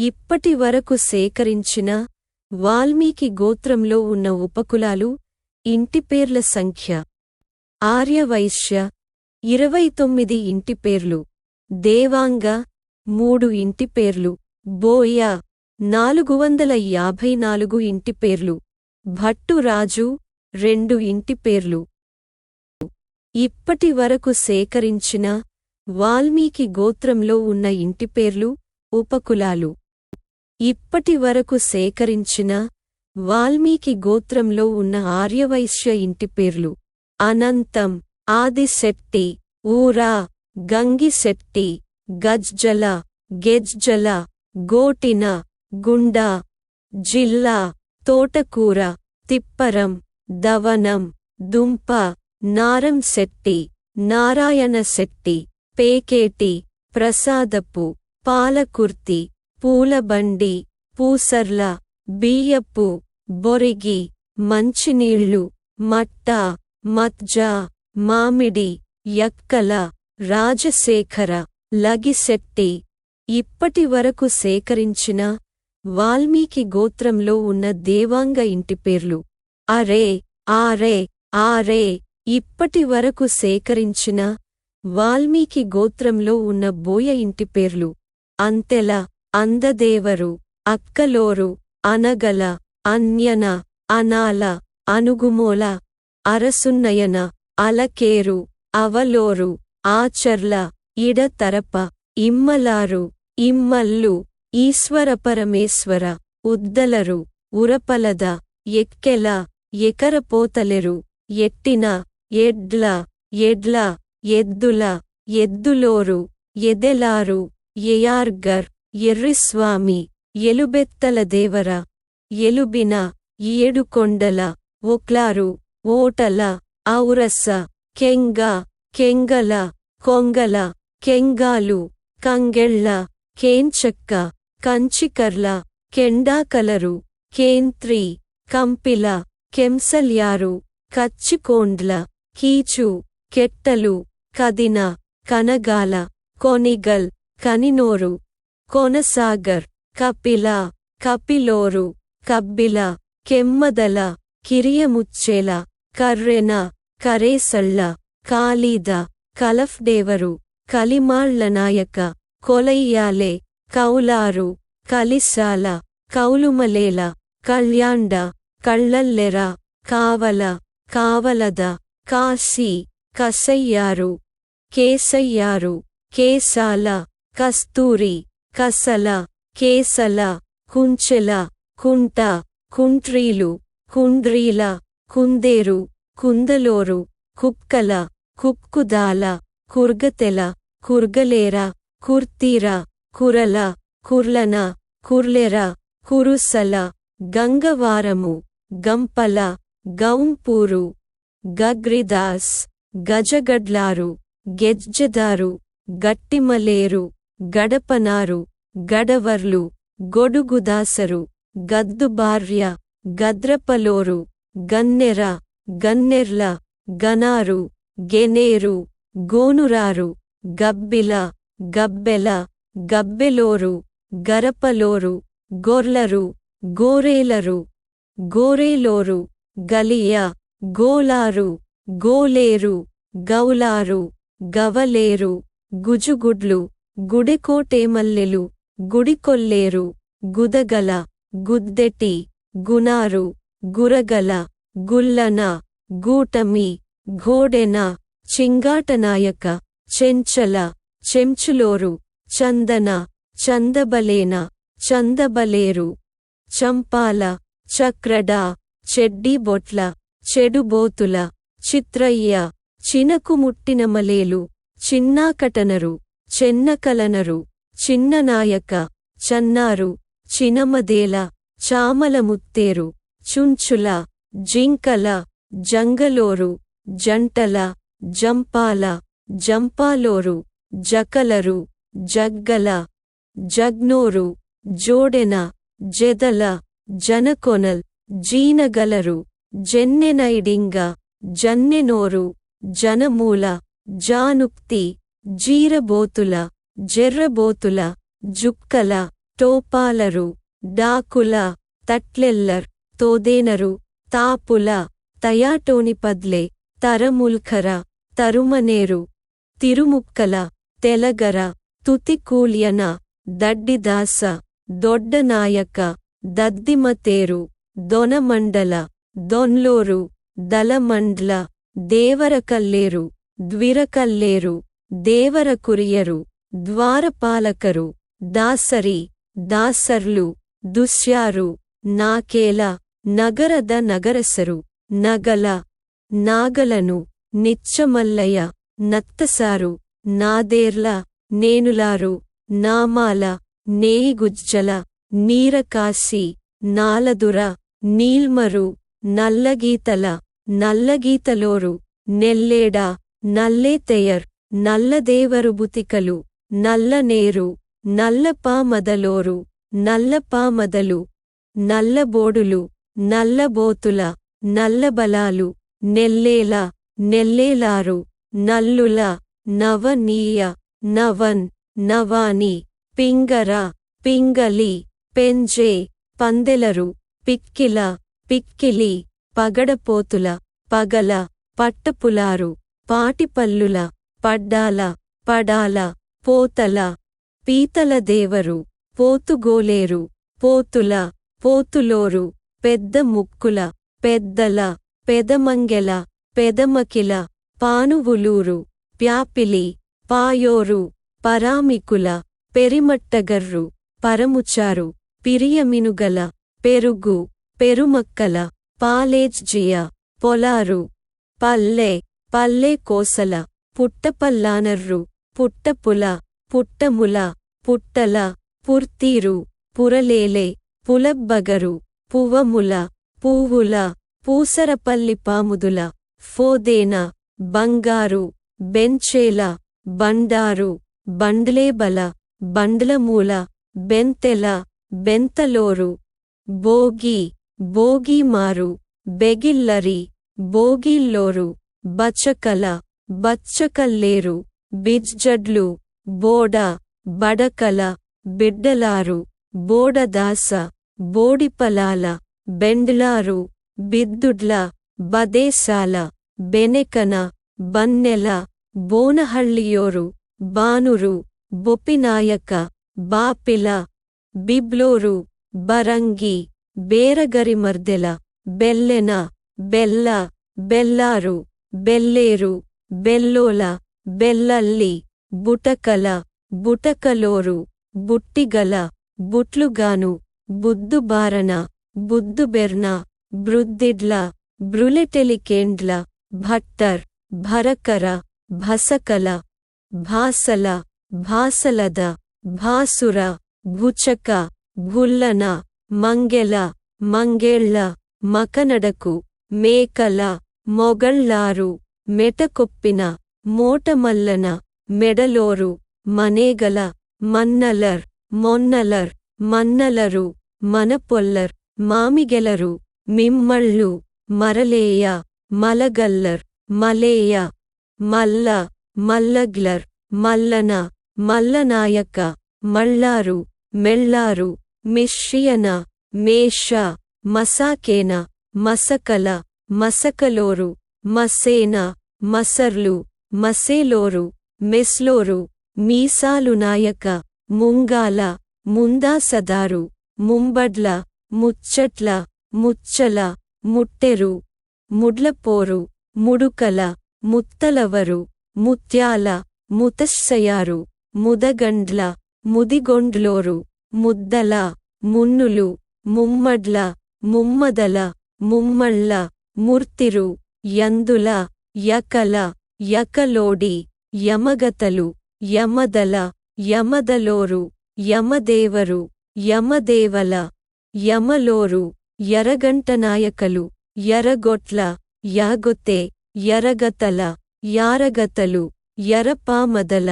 ఇప్పటి వరకు సేకరించిన వాల్మీకి గోత్రంలో ఉన్న ఉపకులాలు ఇంటిపేర్ల సంఖ్య. ఆర్యవైశ్య ఇరవై తొమ్మిది ఇంటిపేర్లు దేవాంగ మూడు ఇంటిపేర్లు బోయ నాలుగు వందల యాభై నాలుగు ఇంటిపేర్లు భట్టురాజు రెండు ఇంటిపేర్లు ఇప్పటి వరకు సేకరించిన వాల్మీకి గోత్రంలో ఉన్న ఇంటిపేర్లు ఉపకులాలు. ఇప్పటి వరకు సేకరించిన వాల్మీకి గోత్రంలో ఉన్న ఆర్యవైశ్య ఇంటి పేర్లు. అనంతం ఆదిశెట్టి ఊరా గంగిశెట్టి గజ్జల గెజ్జల గోటిన గుండా జిల్లా తోటకూర తిప్పరం దవనం దుంప నారం శెట్టి నారాయణ శెట్టి పేకేటి ప్రసాదపు పాలకుర్తి పూలబండి పూసర్ల బియ్యపు బొరిగి మంచినీళ్ళు మట్ట మత్జా మామిడి యక్కల రాజశేఖర లగిశెట్టి. ఇప్పటి వరకు సేకరించిన వాల్మీకి గోత్రంలో ఉన్న దేవాంగ ఇంటి పేర్లు అరే ఆరే ఆరే. ఇప్పటి వరకు సేకరించిన వాల్మీకి గోత్రంలో ఉన్న బోయ ఇంటి పేర్లు అంతెల అందదేవరు అక్కలోరు అనగల అన్యన అనాల అనుగుమోల అరసున్నయన అలకేరు అవలోరు ఆచర్ల ఇడతరప ఇమ్మలారు ఇమ్మల్లు ఈశ్వరపరమేశ్వర ఉద్దలరు ఉరపలద ఎక్కెల ఎకరపోతలెరు ఎట్టిన ఎడ్ల ఎడ్ల ఎద్దుల ఎద్దులోరు ఎదెలారు ఎయార్గర్ ఎర్రిస్వామి ఎలుబెత్తల దేవర ఎలుబిన ఏడుకొండల ఒక్లారు ఓటల ఔరస కెంగ కెంగల కొంగల కెంగాలు కంగెళ్ళ కేంచక్క కంచికర్ల కెండాకలరు కేంత్రి కంపిల కెంసల్యారు కచ్చికోండ్ల కీచు కెట్టలు కదిన కనగాల కొనిగల్ కనినోరు కొనసాగర్ కపిల కపిలోరు కబ్బిల కెమ్మదల కిరియముచ్చేల కర్రెన కరేసళ్ళ కాళీద కలఫ్డేవరు కలిమాళ్ళనాయక కొలయ్యాలే కౌలారు కలిశాల కౌలుమలేల కళ్యాండ కళ్ళల్లెర కావల కావలద కాశీ కసయ్యారు కేసయ్యారు కేశాల కస్తూరి కసల కేసల కుంచెల కుంట కుంట్రీలు కుండ్రీల కుందేరు కుందలోరు కుక్కల కుక్కుదాల కుర్గతెల కుర్గలేర కుర్తీర కురల కుర్లన కుర్లెర కురుసల గంగవారము గంపల గౌంపూరు గగ్రిదాస్ గజగడ్లారు గెజ్జదారు గట్టిమలేరు గడపనారు గడవర్లు గొడుగుదాసరు గద్దుబార్య గద్రపలోరు గన్నెర గన్నెర్ల గనారు గెనేరు గోనురారు గబ్బిల గబ్బెల గబ్బెలోరు గరపలోరు గొర్లరు గోరేలరు గోరేలోరు గలియ గోలారు గోలేరు గౌలారు గవలేరు గుజుగుడ్లు గుడెకోటేమల్లెలు గుడికొల్లేరు గుదగల గుద్దెటి గునారు గురగల గుల్లన గూటమి ఘోడెన చింగాటనాయక చెంచల చెంచులోరు చందన చందబలేన చందబలేరు చంపాల చక్రడ చెడ్డీబొట్ల చెడుబోతుల చిత్రయ్య చినకుముట్టినమలేలు చిన్నాకటనరు. చెన్నకలనరు చిన్ననాయక చన్నారు చినమదేల చామలముత్తేరు చుంచుల జింకల జంగలోరు జంటల జంపాల జంపాలోరు జకలరు జగ్గల జగ్నోరు జోడెన జెదల జనకొనల్ జీనగలరు జెన్నెనైడింగ జన్నెనోరు జనమూల జానుక్తి జీరబోతుల జెర్రబోతుల జుక్కల టోపాలరు డాకుల తట్లెల్లర్ తోదేనరు తాపుల తయాటోనిపద్లే తరముల్ఖర తరుమనేరు తిరుముక్కల తెలగర ತುತಿಕೂಲ್ಯನ ದಡ್ಡಿದಾಸ ದೊಡ್ಡನಾಯಕ ದದ್ದಿಮತೇರು ದೊನಮಂಡಲ ದೊನ್ಲೋರು ದಲಮಂಡ್ಲ ದೇವರಕಲ್ಲೇರು ದ್ವಿರಕಲ್ಲೇರು ದೇವರ ಕುರಿಯರು ದ್ವಾರಪಾಲಕರು ದಾಸರಿ ದಾಸರ್ಲು ದುಶ್ಯಾರು ನಾಕೇಲ ನಗರದ ನಗರಸರು ನಗಲ నాగలను నిచ్చమల్లయ నత్తసారు నాదేర్ల నేనులారు నామాల నేయిగుజ్జల నీరకాసి నాలదుర నీల్మరు నల్లగీతల నల్లగీతలోరు నెల్లేడ నల్లేతెయర్ నల్లదేవరుబుతికలు నల్లనేరు నల్లపామదలోరు నల్లపామదలు నల్లబోడులు నల్లబోతుల నల్లబలాలు నెల్లేల నెల్లేలారు నల్లుల నవనీయ నవన్ నవాని పింగర పింగలి పెంజే పందెలరు పిక్కిల పిక్కిలి పగడపోతుల పగల పట్టపులారు పాటిపల్లుల పడ్డాల పడాల పోతల పీతల దేవరు పోతుగోలేరు పోతుల పోతులోరు పెద్ద ముక్కుల పెద్దల పెదమంగెల పెదమకిల పానువులూరు ప్యాపిలి పాయోరు పరామికుల పెరిమట్టగర్రు పరముచారు పిరియమినుగల పెరుగు పెరుమక్కల పాలేజ్జియ పొలారు పల్లె పల్లె కోసల పుట్టపల్లానర్రు పుట్టపుల పుట్టముల పుట్టల పుర్తీరు పురలేలే పులబ్బగరు పువ్వముల పూవుల పూసరపల్లి పాముదుల ఫోదేన బంగారు బెంచేల బండారు బండ్లేబల బండ్లమూల బెంతెల బెంతలోరు బోగి బోగిమారు బెగిల్లరి బోగిల్లోరు బచకల ಬಚ್ಚಕಲ್ಲೇರು, ಬಿಜ್ಜಡ್ಲು, ಬೋಡ, ಬಡಕಲ, ಬಿಡ್ಡಲಾರು, ಬೋಡದಾಸ, ಬೋಡಿಪಲಾಲ, ಬೆಂಡ್ಲಾರು, ಬಿದ್ದುಡ್ಲ ಬದೇಶಾಲ ಬೆನೆಕನ, ಬನ್ನೆಲ, ಬೋನಹಳ್ಳಿಯೋರು, ಬಾನುರು, ಬೊಪ್ಪಿನಾಯಕ, ಬಾಪಿಲ, ಬಿಬ್ಲೋರು, ಬರಂಗಿ, ಬೇರಗರಿಮರ್ದೆಲ, ಬೆಲ್ಲೆನ, ಬೆಲ್ಲ, ಬೆಲ್ಲಾರು, ಬೆಲ್ಲೇರು. ಬೆಲ್ಲೋಲ, ಬೆಲ್ಲಲ್ಲಿ, ಬುಟಕಲ, ಬುಟಕಲೋರು, ಬುಟ್ಟಿಗಲ, ಬುಟ್ಲುಗಾನು, ಬುದ್ದುಬಾರನ, ಬುದ್ದುಬೆರ್ನ, ಬೃದ್ದಿಡ್ಲ ಬ್ರುಲೆಟೆಲಿಕೇಂಡ್ಲ ಭಟ್ಟರ್, ಭರಕರ, ಭಸಕಲ, ಭಾಸಲ, ಭಾಸಲದ, ಭಾಸುರ, ಭುಚಕ, ಭುಲ್ಲನ, ಮಂಗೆಲ, ಮಂಗೇಳ್ಳ, ಮಕನಡಕು, ಮೇಕಲ, ಮೊಗಳ್ಳಾರು. మెటకొప్పిన మోటమల్లన మెడలోరు మనేగల మన్నలర్ మొన్నలర్ మన్నలరు మనపొల్లర్ మామిగెలరు మిమ్మళ్ళు మరలేయ మలగల్లర్ మలేయ మల్ల మల్లగ్లర్ మల్లన మల్లనాయక మళ్ళారు మెళ్ళారు మిశ్రియన మేష మసాకేన మసకల మసకలోరు మసేన మసర్లు మసేలోరు మెస్లోరు మీసాలునాయక ముంగాల ముందాసదారు ముంబడ్ల ముచ్చట్ల ముచ్చల ముట్టెరు ముడ్లపోరు ముడుకల ముత్తలవరు ముత్యాల ముతశ్శయారు ముదగండ్ల ముదిగొండ్లోరు ముద్దల మున్నులు ముమ్మడ్ల ముమ్మదల ముమ్మళ్ళ మూర్తిరు యందుల యకల యకలోడి యమగతలు యమదల యమదలోరు యమదేవరు యమదేవల యమలోరు యరగంటనాయకలు యరగొట్ల యాగొతే యరగతల యారగతలు యరపామదల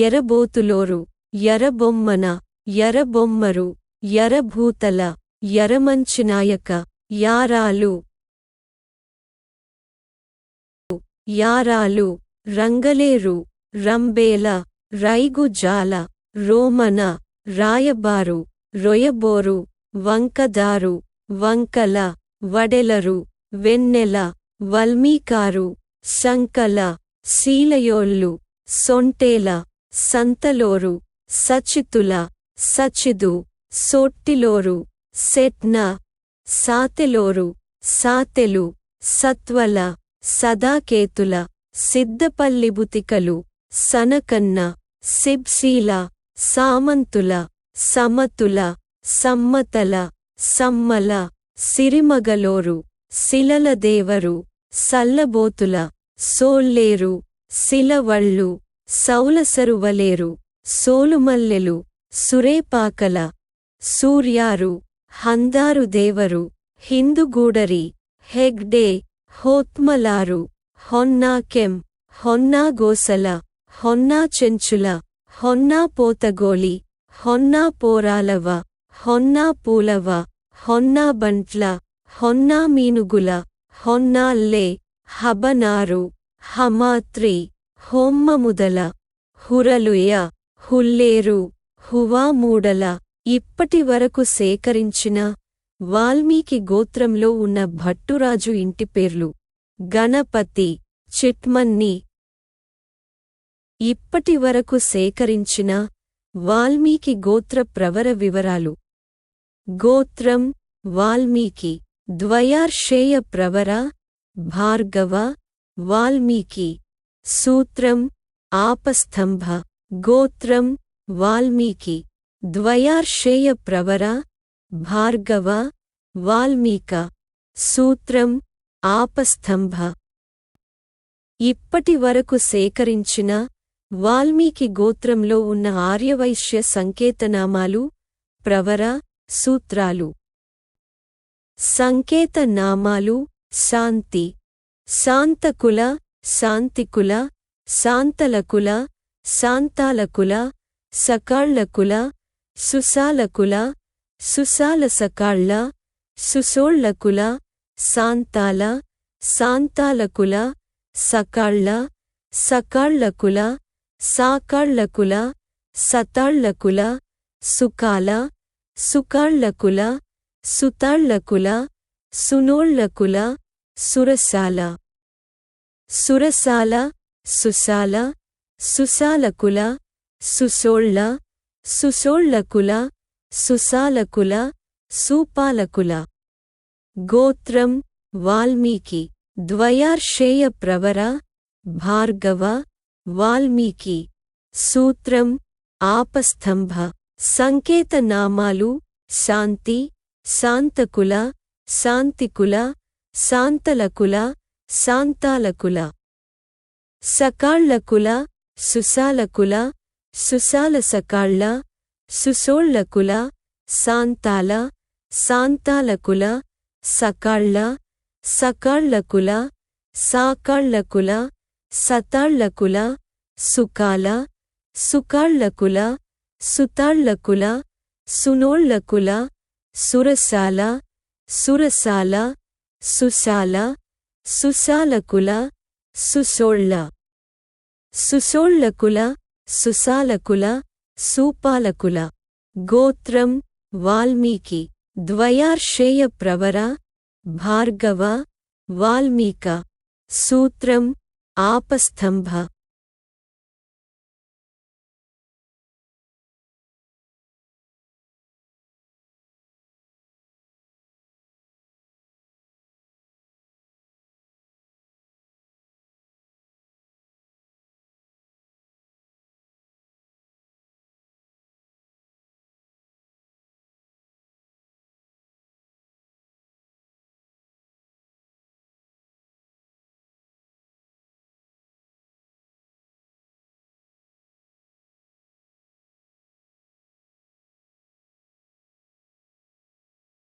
ఎరబోతులోరు ఎరబొమ్మన ఎరబొమ్మరు ఎరభూతల ఎరమంచినాయక యారాలు యారాలు రంగలేరు రంబేల రైగుజాల రోమన రాయబారు రొయబోరు వంకదారు వంకల వడెలరు వెన్నెల వల్మీకారు శంకల శీలయోళ్ళు సొంటేల సంతలోరు సచితుల సచిదు సోట్టిలోరు సెట్న సాతెలోరు సాతెలు సత్వల సదాకేతుల సిద్ధపల్లిబుతికలు సనకన్న సిబ్సీల సామంతుల సమతుల సమ్మతల సమ్మల సిరిమగలోరు శిలలదేవరు సల్లబోతుల సోల్లేరు శిలవళ్ళు సౌలసరువలేరు సోలుమల్లెలు సురేపాకల సూర్యారు హందారు దేవరు హిందుగూడరి ಹೆಗ್ಡೆ హోత్మలారు హొన్నా కెం హొన్నా గోసల హొన్నా చెంచుల హొన్నా పోతగోళి హొన్నా పోరాలవ హొన్నా పూలవ హొన్నా బంట్ల హొన్నా మీనుగుల హొన్నా లే హబనారు హమాత్రి హోమ్మముదల హురలుయ హుల్లేరు హువా మూడల ఇప్పటి వరకు సేకరించిన వాల్మీకి గోత్రంలో ఉన్న భట్టురాజు ఇంటి పేర్లు గణపతి చిట్మన్ని. ఇప్పటి వరకు సేకరించిన వాల్మీకి గోత్ర ప్రవర వివరాలు. గోత్రం వాల్మీకి ద్వయార్షేయ ప్రవర భార్గవ వాల్మీకి. సూత్రం ఆపస్తంభ గోత్రం వాల్మీకి ద్వయార్షేయ ప్రవర భార్గవ వాల్మీక సూత్రం ఆపస్తంభ. ఇప్పటి వరకు సేకరించిన వాల్మీకి గోత్రంలో ఉన్న ఆర్యవైశ్య సంకేతనామాలు ప్రవర సూత్రాలు. సంకేతనామాలు శాంతి. శాంతకుల శాంతికుల శాంతలకుల శాంతాలకుల సకాళ్ళకుల సుసాలకుల సుసాల సకాళ్ళ సుసోళ్ళకుల శాంతాల శాంతాలకుల సకాళ్ళ సకాళ్ళకుల సాకాళ్ళకుల సతాళ్ళకుల సుకాల సుకాళ్ళకుల సుతాళ్ళకుల సునోళ్ళకుల సురసాల సురసాల సుసాల సుసాలకుల సుసోళ్ళ సుసోళ్ళకుల సుసాలకుల సూపాలకుల. గోత్రం వాల్మీకి. ద్వయార్షేయ ప్రవర భార్గవ వాల్మీకి. సూత్రం ఆపస్తంభ సంకేతనామాలు శాంతి శాంతకుల శాంతికుల శాంతలకుల శాంతాలకుల. సకాళ్ళకుల సుసాలకుల సుసాల సకాళ్ళ సుసోళ్ళకుల శాంతాల శాంతాలకుల సకాళ్ళ సకాళ్ళకుల సాకాళ్ళకుల సతాళ్ళకుల సుకాల సుకాళ్ళకుల సుతాళ్ళకుల సునోళ్ళకుల సురసాల సురసాల సుసాల సుసాలకుల సుసోళ్ళ సుసోళ్ళకుల సుసాలకుల సూపాలకుల గోత్రం వాల్మీకి ద్వయార్షేయ ప్రవర భార్గవ వాల్మీక సూత్రం ఆపస్తంభ